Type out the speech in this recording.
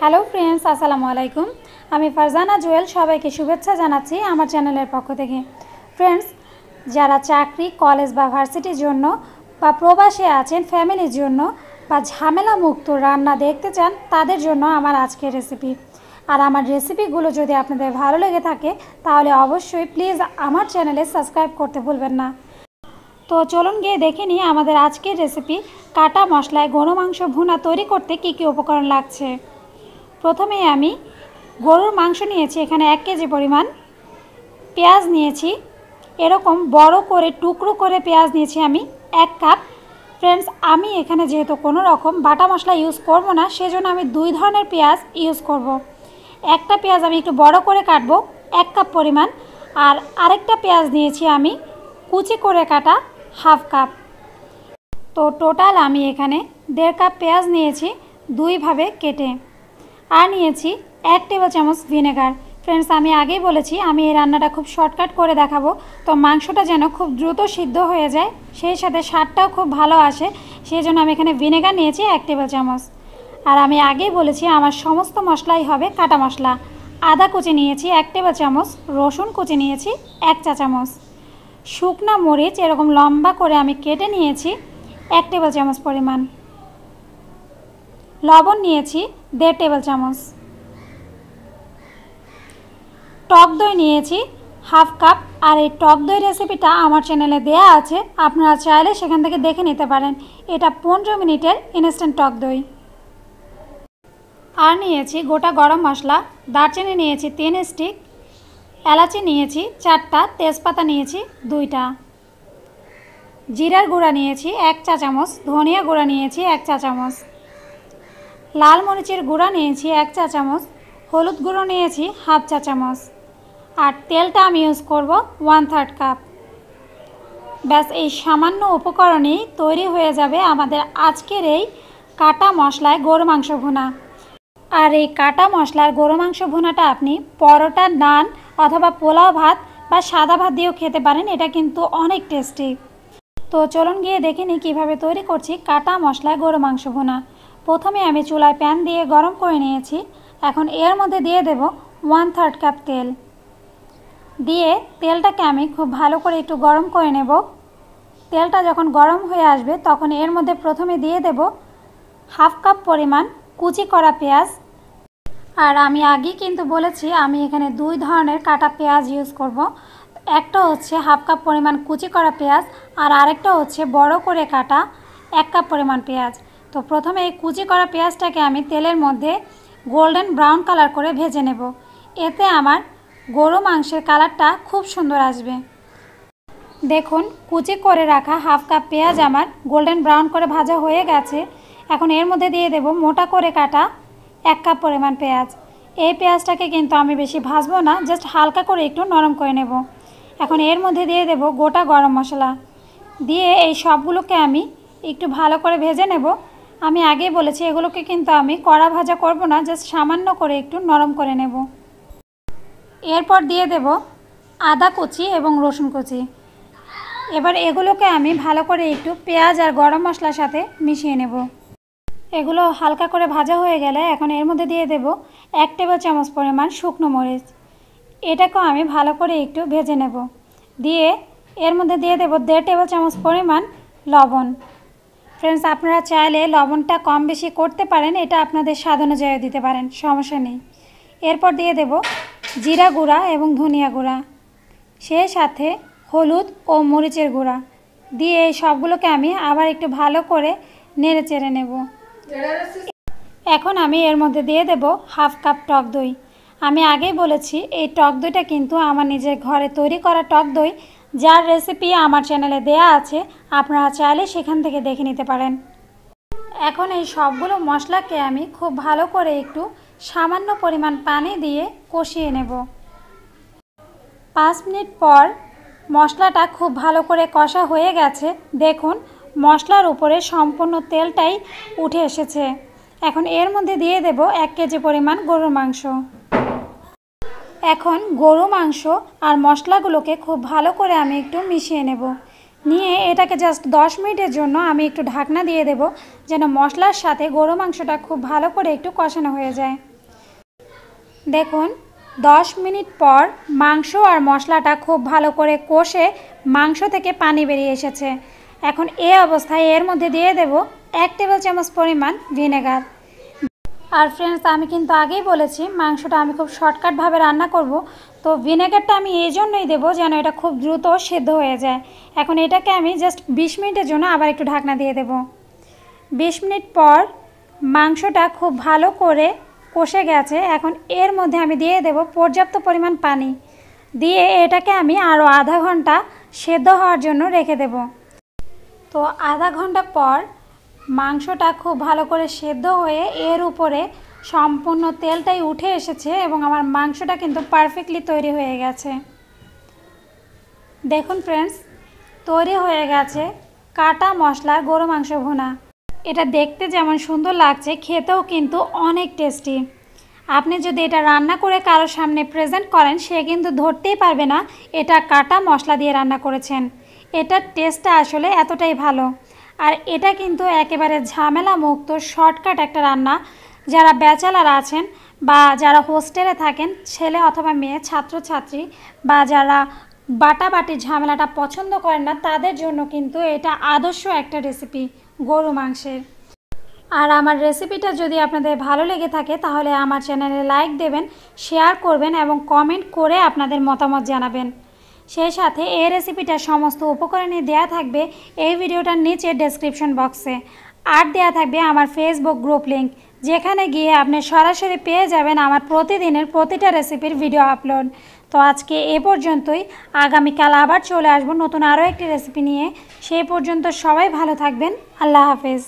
Hello friends আসসালামু আলাইকুম। আমি ফারজানা জুয়েল, সবাইকে শুভেচ্ছা জানাচ্ছি আমার চ্যানেলের পক্ষ থেকে। ফ্রেন্ডস যারা চাকরি কলেজ বা ভার্সিটির জন্য বা প্রবাসে আছেন, ফ্যামিলির জন্য বা ঝামেলা মুক্ত রান্না দেখতে চান, তাদের জন্য আমার আজকের রেসিপি আর আমার রেসিপিগুলো যদি আপনাদের ভালো লেগে থাকে, তাহলে অবশ্যই প্লিজ আমার চ্যানেলে সাবস্ক্রাইব করতে ভুলবেন না। তো চলুন গিয়ে দেখে নিই আমাদের আজকের রেসিপি কাটা মশলায় গরু মাংস ভুনা তৈরি করতে কী কী উপকরণ লাগছে। প্রথমে আমি গরুর মাংস নিয়েছি, এখানে এক কেজি পরিমাণ পেঁয়াজ নিয়েছি। এরকম বড় করে, টুকরো করে পেঁয়াজ নিয়েছি আমি এক কাপ। ফ্রেন্ডস আমি এখানে যেহেতু কোনো রকম বাটা মশলা ইউজ করব না, সেজন্য আমি দুই ধরনের পেঁয়াজ ইউজ করব। একটা পেঁয়াজ আমি একটু বড় করে কাটবো, এক কাপ পরিমাণ। আর আরেকটা পেঁয়াজ নিয়েছি আমি কুচি করে কাটা হাফ কাপ। তো টোটাল আমি এখানে দেড় কাপ পেঁয়াজ নিয়েছি, দুইভাবে কেটে। আর নিয়েছি এক টেবিল চামচ ভিনেগার। ফ্রেন্ডস আমি আগেই বলেছি, আমি এই রান্নাটা খুব শর্টকাট করে দেখাবো। তো মাংসটা যেন খুব দ্রুত সিদ্ধ হয়ে যায়, সেই সাথে স্বাদটাও খুব ভালো আসে, সেই জন্য আমি এখানে ভিনেগার নিয়েছি এক টেবিল চামচ। আর আমি আগেই বলেছি, আমার সমস্ত মশলাই হবে কাটা মশলা। আদা কুচি নিয়েছি এক টেবিল চামচ, রসুন কুচি নিয়েছি এক চা চামচ। শুকনা মরিচ, এরকম লম্বা করে আমি কেটে নিয়েছি এক টেবিল চামচ পরিমাণ। লবণ নিয়েছি দেড় টেবিল চামচ। টক দই নিয়েছি, হাফ কাপ। আর এই টক দই রেসিপিটা আমার চ্যানেলে দেয়া আছে, আপনারা চাইলে সেখান থেকে দেখে নিতে পারেন। এটা পনেরো মিনিটের ইনস্ট্যান্ট টক দই। আর নিয়েছি গোটা গরম মশলা, দারচিনি নিয়েছি তিন স্টিক এলাচি নিয়েছি চারটা, তেজপাতা নিয়েছি দুইটা। জিরার গুঁড়া নিয়েছি এক চা চামচ, ধনিয়া গুঁড়া নিয়েছি এক চা চামচ। লাল মরিচের গুঁড়া নিয়েছি এক চা চামচ, হলুদ গুঁড়ো নিয়েছি হাফ চা চামচ, আর তেলটা আমি ইউজ করব ওয়ান থার্ড কাপ ব্যাস, এই সামান্য উপকরণেই তৈরি হয়ে যাবে আমাদের আজকের এই কাটা মশলায় গরু মাংস ভুনা। আর এই কাটা মশলার গরু মাংস ভুনাটা আপনি পরোটা, নান অথবা পোলাও ভাত বা সাদা ভাত দিয়েও খেতে পারেন, এটা কিন্তু অনেক টেস্টি তো চলুন গিয়ে দেখে নিই কীভাবে তৈরি করছি কাটা মশলায় গরু মাংস ভুনা। প্রথমে আমি চুলায় প্যান দিয়ে গরম করে নিয়েছি। এখন এর মধ্যে দিয়ে দেব ওয়ান থার্ড কাপ তেল। দিয়ে তেলটাকে আমি খুব ভালো করে একটু গরম করে নেব। তেলটা যখন গরম হয়ে আসবে, তখন এর মধ্যে প্রথমে দিয়ে দেব হাফ কাপ পরিমাণ কুচি করা পেঁয়াজ। আর আমি আগে কিন্তু বলেছি, আমি এখানে দুই ধরনের কাটা পেঁয়াজ ইউজ করব। একটা হচ্ছে হাফ কাপ পরিমাণ কুচি করা পেঁয়াজ, আর আরেকটা হচ্ছে বড় করে কাটা এক কাপ পরিমাণ পেঁয়াজ। তো প্রথমে এই কুচি করা পেঁয়াজটাকে আমি তেলের মধ্যে গোল্ডেন ব্রাউন কালার করে ভেজে নেব। এতে আমার গরু মাংসের কালারটা খুব সুন্দর আসবে। দেখুন, কুচি করে রাখা হাফ কাপ পেঁয়াজ আমার গোল্ডেন ব্রাউন করে ভাজা হয়ে গেছে। এখন এর মধ্যে দিয়ে দেব মোটা করে কাটা এক কাপ পরিমাণ পেঁয়াজ। এই পেঁয়াজটাকে কিন্তু আমি বেশি ভাজবো না, জাস্ট হালকা করে একটু নরম করে নেব। এখন এর মধ্যে দিয়ে দেব গোটা গরম মশলা। দিয়ে এই সবগুলোকে আমি একটু ভালো করে ভেজে নেব। আমি আগেই বলেছি, এগুলোকে কিন্তু আমি কড়া ভাজা করব না জাস্ট সামান্য করে একটু নরম করে নেব। এরপর দিয়ে দেব আদা কুচি এবং রসুন কুচি। এবার এগুলোকে আমি ভালো করে একটু পেঁয়াজ আর গরম মশলার সাথে মিশিয়ে নেব। এগুলো হালকা করে ভাজা হয়ে গেলে এখন এর মধ্যে দিয়ে দেব এক টেবিল চামচ পরিমাণ শুকনো মরিচ। এটাকেও আমি ভালো করে একটু ভেজে নেব। দিয়ে এর মধ্যে দিয়ে দেব দেড় টেবিল চামচ পরিমাণ লবণ। ফ্রেন্ডস আপনারা চাইলে লবণটা কম বেশি করতে পারেন, এটা আপনাদের স্বাদ অনুযায়ী দিতে পারেন, সমস্যা নেই। এরপর দিয়ে দেব জিরা গুঁড়া এবং ধনিয়া গুঁড়া। সে সাথে হলুদ ও মরিচের গুঁড়া। দিয়ে এই সবগুলোকে আমি আবার একটু ভালো করে নেড়ে চেড়ে নেব। এখন আমি এর মধ্যে দিয়ে দেব হাফ কাপ টক দই। আমি আগেই বলেছি, এই টক দইটা কিন্তু আমার নিজের ঘরে তৈরি করা টক দই যার রেসিপি আমার চ্যানেলে দেয়া আছে, আপনারা চাইলে সেখান থেকে দেখে নিতে পারেন। এখন এই সবগুলো মশলাকে আমি খুব ভালো করে একটু সামান্য পরিমাণ পানি দিয়ে কষিয়ে নেব। পাঁচ মিনিট পর মশলাটা খুব ভালো করে কষা হয়ে গেছে। দেখুন, মশলার উপরে সম্পূর্ণ তেলটাই উঠে এসেছে। এখন এর মধ্যে দিয়ে দেব এক কেজি পরিমাণ গরুর মাংস। এখন গরু, মাংস আর মশলাগুলোকে খুব ভালো করে আমি একটু মিশিয়ে নেব। নিয়ে এটাকে জাস্ট দশ মিনিটের জন্য আমি একটু ঢাকনা দিয়ে দেব যেন মশলার সাথে গরু, মাংসটা খুব ভালো করে একটু কষানো হয়ে যায়। দেখুন, দশ মিনিট পর মাংস আর মশলাটা খুব ভালো করে কষে মাংস থেকে পানি বেরিয়ে এসেছে। এখন এ অবস্থায় এর মধ্যে দিয়ে দেব এক টেবিল চামচ পরিমাণ ভিনেগার। আর ফ্রেন্ডস আমি কিন্তু আগেই বলেছি, মাংসটা আমি খুব শর্টকাটভাবে রান্না করব। তো ভিনেগারটা আমি এই জন্যই দেবো যেন এটা খুব দ্রুত সেদ্ধ হয়ে যায়। এখন এটাকে আমি জাস্ট বিশ মিনিটের জন্য আবার একটু ঢাকনা দিয়ে দেব। বিশ মিনিট পর মাংসটা খুব ভালো করে কষে গেছে। এখন এর মধ্যে আমি দিয়ে দেব পর্যাপ্ত পরিমাণ পানি। দিয়ে এটাকে আমি আরও আধা ঘণ্টা সেদ্ধ হওয়ার জন্য রেখে দেব। তো আধা ঘণ্টা পর মাংসটা খুব ভালো করে সেদ্ধ হয়ে এর উপরে সম্পূর্ণ তেলটাই উঠে এসেছে এবং আমার মাংসটা কিন্তু পারফেক্টলি তৈরি হয়ে গেছে। দেখুন ফ্রেন্ডস তৈরি হয়ে গেছে কাটা মশলার গরু মাংস ভুনা। এটা দেখতে যেমন সুন্দর লাগছে, খেতেও কিন্তু অনেক টেস্টি আপনি যদি এটা রান্না করে কারোর সামনে প্রেজেন্ট করেন, সে কিন্তু ধরতেই পারবে না এটা কাটা মশলা দিয়ে রান্না করেছেন। এটার টেস্টটা আসলে এতটাই ভালো। আর এটা কিন্তু একেবারে ঝামেলা মুক্ত শর্টকাট একটা রান্না। যারা ব্যাচেলার আছেন বা যারা হোস্টেলে থাকেন, ছেলে অথবা মেয়ে, ছাত্রছাত্রী বা যারা বাটাবাটির ঝামেলাটা পছন্দ করেন না, তাদের জন্য কিন্তু এটা আদর্শ একটা রেসিপি গরু মাংসের। আর আমার রেসিপিটা যদি আপনাদের ভালো লেগে থাকে, তাহলে আমার চ্যানেলে লাইক দেবেন শেয়ার করবেন এবং কমেন্ট করে আপনাদের মতামত জানাবেন। সেই সাথে এই রেসিপিটার সমস্ত উপকরণে দেয়া থাকবে এই ভিডিওটার নিচে ডেসক্রিপশন বক্সে আর দেয়া থাকবে আমার ফেসবুক গ্রুপ লিঙ্ক যেখানে গিয়ে আপনি সরাসরি পেয়ে যাবেন আমার প্রতিদিনের প্রতিটা রেসিপির ভিডিও আপলোড তো আজকে এ পর্যন্তই, আগামীকাল আবার চলে আসব নতুন আরও একটি রেসিপি নিয়ে। সেই পর্যন্ত সবাই ভালো থাকবেন, আল্লাহ হাফেজ।